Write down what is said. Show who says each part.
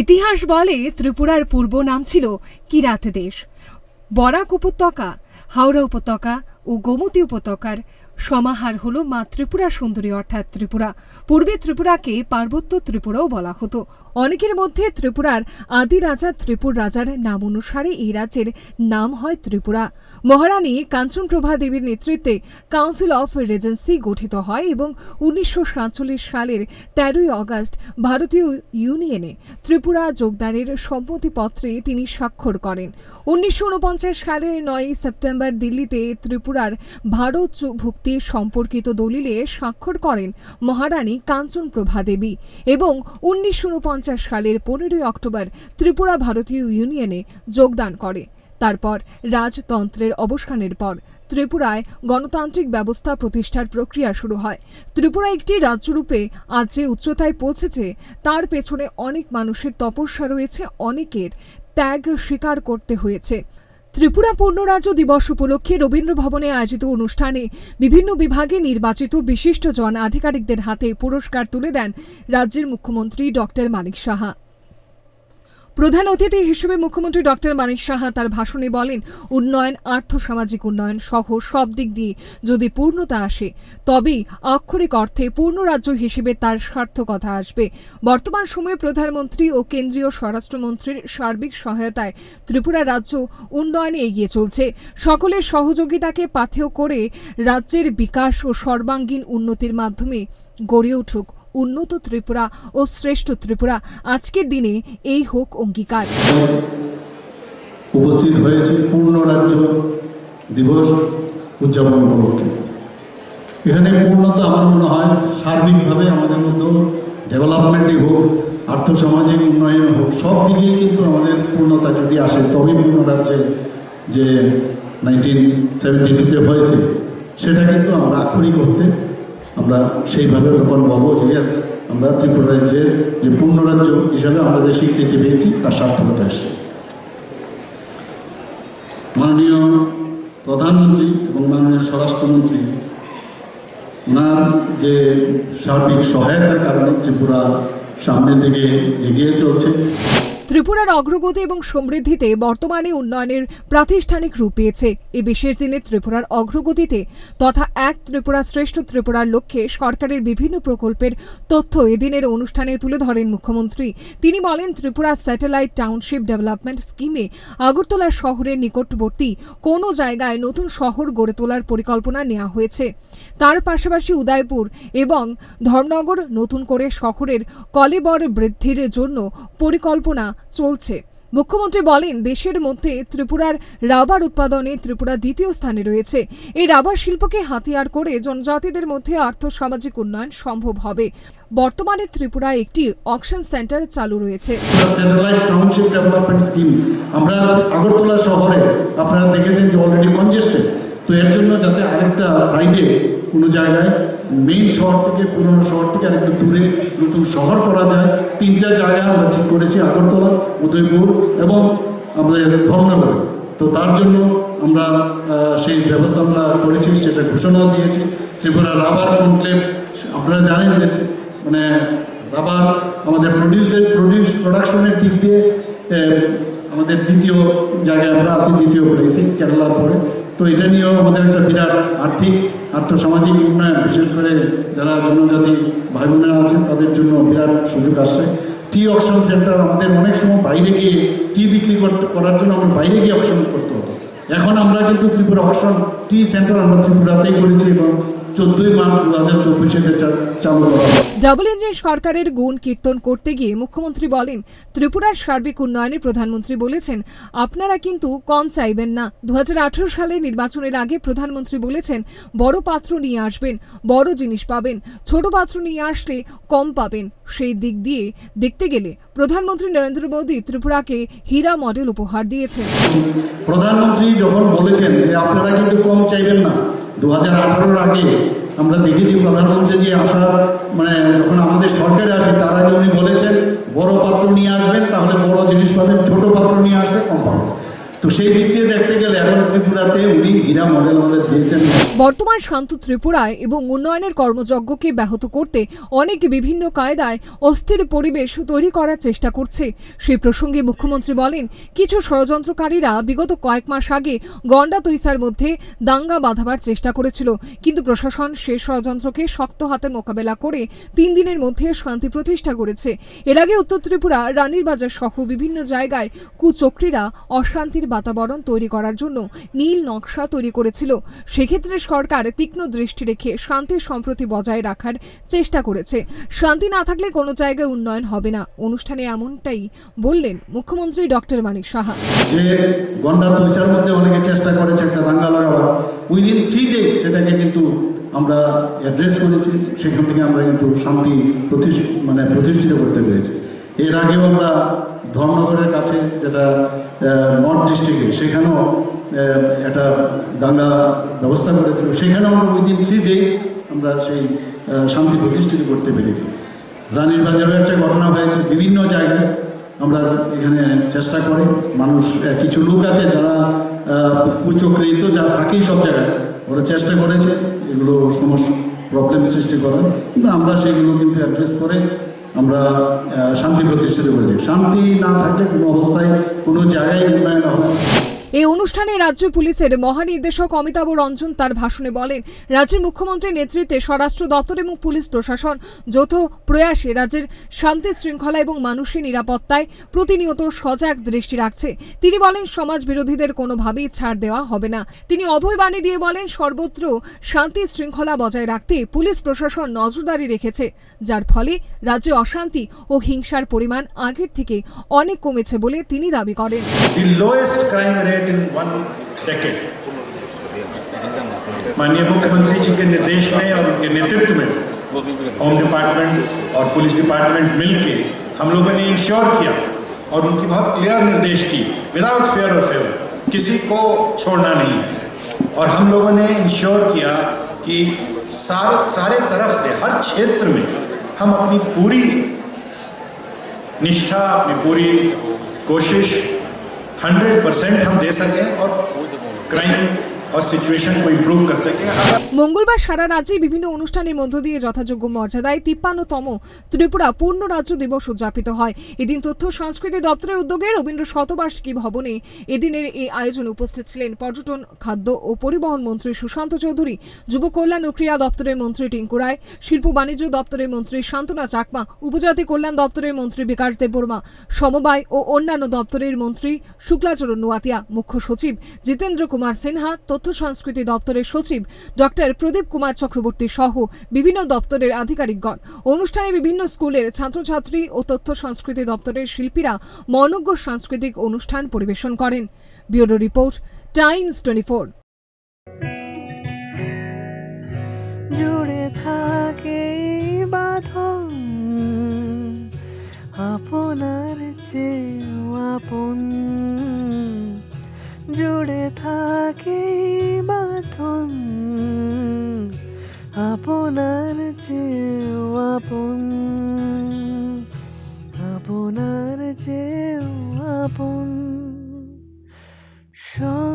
Speaker 1: ইতিহাস বলে ত্রিপুরার পূর্ব নাম ছিল কিরাত দেশ। বরাক উপত্যকা, হাওড়া উপত্যকা ও গোমতী উপত্যকার সমাহার হল মা ত্রিপুরা সুন্দরী অর্থাৎ ত্রিপুরা। পূর্বে ত্রিপুরাকে পার্বত্য ত্রিপুরাও বলা হতো। অনেকের মধ্যে ত্রিপুরার আদি রাজা ত্রিপুর রাজার নাম অনুসারে এই রাজ্যের নাম হয় ত্রিপুরা। মহারানী কাঞ্চনপ্রভা দেবীর নেতৃত্বে কাউন্সিল অফ রেজেন্সি গঠিত হয় এবং উনিশশো সাতচল্লিশ সালের তেরোই আগস্ট ভারতীয় ইউনিয়নে ত্রিপুরা যোগদানের সম্মতিপত্রে তিনি স্বাক্ষর করেন। উনিশশো উনপঞ্চাশ সালের নয়ই সেপ্টেম্বর দিল্লিতে ত্রিপুরার ভারত চু- ভুক্তি সম্পর্কিত দলিলে স্বাক্ষর করেন মহারানী কাঞ্চনপ্রভা দেবী এবং উনিশশো উনপঞ্চাশ সালের পনেরোই অক্টোবর ত্রিপুরা ভারতীয় ইউনিয়নে যোগদান করে। তারপর রাজতন্ত্রের অবসানের পর ত্রিপুরায় গণতান্ত্রিক ব্যবস্থা প্রতিষ্ঠার প্রক্রিয়া শুরু হয়। ত্রিপুরা একটি রাজ্যরূপে আজ যে উচ্চতায় পৌঁছেছে, তার পেছনে অনেক মানুষের তপস্যা রয়েছে, অনেকের ত্যাগ স্বীকার করতে হয়েছে। ত্রিপুরা পূর্ণরাজ্য দিবস উপলক্ষে রবীন্দ্র ভবনে আয়োজিত অনুষ্ঠানে বিভিন্ন বিভাগে নির্বাচিত বিশিষ্ট জন আধিকারিকদের হাতে পুরস্কার তুলে দেন রাজ্যের মুখ্যমন্ত্রী ডক্টর মানিক সাহা। প্রধান অতিথি হিসেবে মুখ্যমন্ত্রী ডক্টর মানিক সাহা তার ভাষণে বলেন, উন্নয়ন, আর্থসামাজিক উন্নয়ন সহ সব দিক দিয়ে যদি পূর্ণতা আসে, তবেই আক্ষরিক অর্থে পূর্ণ রাজ্য হিসেবে তার সার্থকতা আসবে। বর্তমান সময়ে প্রধানমন্ত্রী ও কেন্দ্রীয় স্বরাষ্ট্রমন্ত্রীর সার্বিক সহায়তায় ত্রিপুরা রাজ্য উন্নয়নে এগিয়ে চলছে। সকলের সহযোগিতাকে পাথেয় করে রাজ্যের বিকাশ ও সর্বাঙ্গীন উন্নতির মাধ্যমে গড়ে উঠুক উন্নত ত্রিপুরা ও শ্রেষ্ঠ ত্রিপুরা। আজকের দিনে এই হোক অঙ্গীকার।
Speaker 2: উপস্থিত হয়েছে পূর্ণ রাজ্য দিবস উদযাপন উপলক্ষে। এখানে পূর্ণতা আমার মনে হয় সার্বিকভাবে আমাদের মধ্যে ডেভেলপমেন্টই হোক, আর্থসামাজিক উন্নয়ন হোক, সব দিকেই কিন্তু আমাদের পূর্ণতা যদি আসে তবে পূর্ণ রাজ্যে যে নাইনটিন সেভেন্টি টুতে হয়েছে, সেটা কিন্তু আমরা আক্ষরিক করতে আমরা সেইভাবে তখন বলব যে yes, আমরা ত্রিপুরা রাজ্যের যে পূর্ণ রাজ্য হিসাবে আমরা যে স্বীকৃতি পেয়েছি তার সার্থকতা এসছে। মাননীয় প্রধানমন্ত্রী এবং মাননীয় স্বরাষ্ট্রমন্ত্রী ওনার যে সার্বিক সহায়তার কারণে ত্রিপুরা সামনের দিকে এগিয়ে চলছে।
Speaker 1: ত্রিপুরার অগ্রগতি এবং সমৃদ্ধিতে বর্তমানে উন্নয়নের প্রাতিষ্ঠানিক রূপ পেয়েছে। এই বিশেষ দিনে ত্রিপুরার অগ্রগতিতে তথা এক ত্রিপুরা শ্রেষ্ঠ ত্রিপুরার লক্ষ্যে সরকারের বিভিন্ন প্রকল্পের তথ্য এদিনের অনুষ্ঠানে তুলে ধরেন মুখ্যমন্ত্রী। তিনি বলেন, ত্রিপুরা স্যাটেলাইট টাউনশিপ ডেভেলপমেন্ট স্কিমে আগরতলা শহরের নিকটবর্তী কোনো জায়গায় নতুন শহর গড়ে তোলার পরিকল্পনা নেওয়া হয়েছে। তার পাশাপাশি উদয়পুর এবং ধর্মনগর নতুন করে শহরের কলেবর বৃদ্ধির জন্য পরিকল্পনা চলছে। মুখ্যমন্ত্রী বলেন, দেশের মধ্যে ত্রিপুরার রাবার উৎপাদনে ত্রিপুরা দ্বিতীয় স্থানে রয়েছে। এই রাবার শিল্পকে হাতিয়ার করে জনজাতিদের মধ্যে আর্থসামাজিক উন্নয়ন সম্ভব হবে। বর্তমানে ত্রিপুরায় একটি অকশন সেন্টার চালু রয়েছে।
Speaker 2: আমরা আগরতলা শহরে আপনারা দেখেছেন যে অলরেডি কনজেস্টেড তো এর জন্য যাতে আরেকটা সাইডে কোনো জায়গায় মেইন শহর থেকে পুরনো শহর থেকে আরেকটু দূরে নতুন শহর করা যায়। তিনটা জায়গা আমরা ঠিক করেছি, আগরতলা, উদয়পুর এবং আমাদের ধর্মনগরে। তো তার জন্য আমরা সেই ব্যবস্থা আমরা করেছি, সেটা ঘোষণাও দিয়েছি। ত্রিপুরা রাবার কনক্লেভ, আপনারা জানেন যে মানে রাবার আমাদের প্রডিউসের প্রডিউস প্রোডাকশনের দিক দিয়ে আমাদের দ্বিতীয় জায়গায় আমরা আছি, দ্বিতীয় প্লেসে কেরালার পরে। তো এটা নিয়েও আমাদের একটা বিরাট আর্থিক, আর্থসামাজিক উন্নয়ন, বিশেষ করে যারা জনজাতি ভাই বোনেরা আছেন, তাদের জন্য বিরাট সুযোগ আসছে। টি অকশন সেন্টার আমাদের অনেক সময় বাইরে গিয়ে টি বিক্রি করতে করার জন্য আমরা বাইরে গিয়ে অকশন করতে হতো। এখন আমরা কিন্তু ত্রিপুরা অকশন টি সেন্টার আমরা ত্রিপুরাতেই করেছি এবং চোদ্দোই মার্চ দু হাজার চব্বিশে চালু করা
Speaker 1: ডাবল ইঞ্জিন সরকারের গুণ কীর্তন করতে গিয়ে মুখ্যমন্ত্রী বলেন ত্রিপুরার সার্বিক উন্নয়নে প্রধানমন্ত্রী বলেছেন আপনারা কিন্তু কম চাইবেন না। দুহাজার আঠারো সালে নির্বাচনের আগে প্রধানমন্ত্রী বলেছেন বড় পাত্র নিয়ে আসবেন বড় জিনিস পাবেন ছোট পাত্র নিয়ে আসলে কম পাবেন। সেই দিক দিয়ে দেখতে গেলে প্রধানমন্ত্রী নরেন্দ্র মোদী ত্রিপুরাকে হীরা মডেল উপহার দিয়েছেন।
Speaker 2: প্রধানমন্ত্রী যখন বলেছেন আপনারা কিন্তু কম চাইবেন না দু হাজার আগে আমরা দেখেছি প্রধানমন্ত্রী যে আসার মানে যখন আমাদের সরকারে আসে তার আগে উনি বলেছেন, বড় পাত্র নিয়ে আসবেন, তাহলে বড় জিনিস পাবেন, ছোট পাত্র নিয়ে আসবে কম পাবেন।
Speaker 1: বর্তমান শান্ত ত্রিপুরায় এবং উন্নয়নের কর্মযজ্ঞকে ব্যাহত করতে অনেক বিভিন্ন কায়দায় অস্থির পরিবেশ তৈরি করার চেষ্টা করছে। সেই প্রসঙ্গে মুখ্যমন্ত্রী বলেন, কিছু ষড়যন্ত্রকারীরা বিগত কয়েক মাস আগে গন্ডা তৈসার মধ্যে দাঙ্গা বাঁধাবার চেষ্টা করেছিল, কিন্তু প্রশাসন সেই ষড়যন্ত্রকে শক্ত হাতে মোকাবেলা করে তিন দিনের মধ্যে শান্তি প্রতিষ্ঠা করেছে। এর আগে উত্তর ত্রিপুরা রানীর বাজার সহ বিভিন্ন জায়গায় কুচক্রীরা অশান্তির বাতাবরণ তৈরি করার জন্য নীল নকশা তৈরি করেছিল। সেক্ষেত্রে সরকার তীক্ষ্ণ দৃষ্টি রেখে শান্তি সম্প্রতি বজায় রাখার চেষ্টা করেছে। শান্তি না থাকলে কোনো জায়গায় উন্নয়ন হবে না। অনুষ্ঠানে এমনটাই বললেন মুখ্যমন্ত্রী ডক্টর মানিক সাহা।
Speaker 2: মধ্যে অনেকে চেষ্টা করেছে একটা দাঙ্গা লাগাবার উইদিন থ্রি ডেজ সেটাকে কিন্তু আমরা অ্যাড্রেস করেছি। সেখান থেকে আমরা কিন্তু শান্তি প্রতিষ্ঠ মানে প্রতিষ্ঠিত করতে পেরেছি। এর আগেও আমরা ধর্মনগরের কাছে যেটা নর্থ ডিস্ট্রিক্টে, সেখানেও একটা দাঙ্গা ব্যবস্থা করেছিল। সেখানেও আমরা উইদিন থ্রি ডেজ আমরা সেই শান্তি প্রতিষ্ঠিত করতে পেরেছি। রানীর বাজারেও একটা ঘটনা হয়েছে, বিভিন্ন জায়গায় আমরা এখানে চেষ্টা করে, মানুষ কিছু লোক আছে যারা কুচক্রিত, যা থাকেই সব জায়গায়, ওরা চেষ্টা করেছে এগুলো সমস্যা প্রবলেম সৃষ্টি করে কিন্তু আমরা সেগুলো কিন্তু অ্যাড্রেস করে আমরা শান্তি প্রতিষ্ঠিত করেছি শান্তি না থাকলে কোনো অবস্থায় কোনো জায়গায় উন্নয়ন হবে।
Speaker 1: এই অনুষ্ঠানে রাজ্য পুলিশের মহানির্দেশক অমিতাভ রঞ্জন তার ভাষণে বলেন, রাজ্যের মুখ্যমন্ত্রীর নেতৃত্বে স্বরাষ্ট্র দপ্তর এবং পুলিশ প্রশাসন যৌথ প্রয়াসে রাজ্যের শান্তি শৃঙ্খলা এবং মানুষের নিরাপত্তায় প্রতিনিয়ত সজাগ দৃষ্টি রাখছে। তিনি বলেন, সমাজ বিরোধীদের কোনোভাবেই ছাড় দেওয়া হবে না। তিনি অভয় বাণী দিয়ে বলেন, সর্বত্র শান্তি শৃঙ্খলা বজায় রাখতে পুলিশ প্রশাসন নজরদারি রেখেছে, যার ফলে রাজ্যে অশান্তি ও হিংসার পরিমাণ আগের থেকে অনেক কমেছে বলে তিনি দাবি করেন।
Speaker 3: Rate in one decade. माननीय मुख्यमंत्री जी के निर्देश में और उनके नेतृत्व में होम डिपार्टमेंट और पुलिस डिपार्टमेंट मिलके हम लोगों ने इंश्योर किया और उनकी बहुत क्लियर निर्देश की विदाउट फेयर और फेवर किसी को छोड़ना नहीं है और हम लोगों ने इंश्योर किया कि सारे सारे तरफ़ से, हर क्षेत्र में हम अपनी पूरी निष्ठा, अपनी पूरी कोशिश 100 परसेंट हम दे सकें और क्राइम
Speaker 1: মঙ্গলবার সারা রাজ্যে বিভিন্ন অনুষ্ঠানের মধ্য দিয়ে যথাযোগ্য মর্যাদায় তিপ্পান্নতম ত্রিপুরা পূর্ণ রাজ্য দিবস উদযাপিত হয়। এদিন তথ্য সংস্কৃতি দপ্তরের উদ্যোগে রবীন্দ্র শতবার্ষিকী ভবনে এদিনের এই আয়োজন উপস্থিত ছিলেন পর্যটন, খাদ্য ও পরিবহন মন্ত্রী সুশান্ত চৌধুরী, যুব কল্যাণ ও ক্রীড়া দপ্তরের মন্ত্রী টিঙ্কু রায়, শিল্প বাণিজ্য দপ্তরের মন্ত্রী শান্তনা চাকমা, উপজাতি কল্যাণ দপ্তরের মন্ত্রী বিকাশ দেববর্মা, সমবায় ও অন্যান্য দপ্তরের মন্ত্রী শুক্লাচরণ নোয়াতিয়া, মুখ্য সচিব জিতেন্দ্র কুমার সিনহা, তথ্য সংস্কৃতি দপ্তরের সচিব ডক্টর প্রদীপ কুমার চক্রবর্তী সহ বিভিন্ন দপ্তরের আধিকারিকগণ। অনুষ্ঠানে বিভিন্ন স্কুলের ছাত্রছাত্রী ও তথ্য সংস্কৃতি দপ্তরের শিল্পীরা মনজ্ঞ সাংস্কৃতিক অনুষ্ঠান পরিবেশন করেন। Bureau report, Times twenty four.
Speaker 4: জুড়ে থাকে বাঁধন, আপনার চেয়েও আপন। জুড়ে থাকে মাথন। আপনার যে আপন। আপনার যে আপন। সব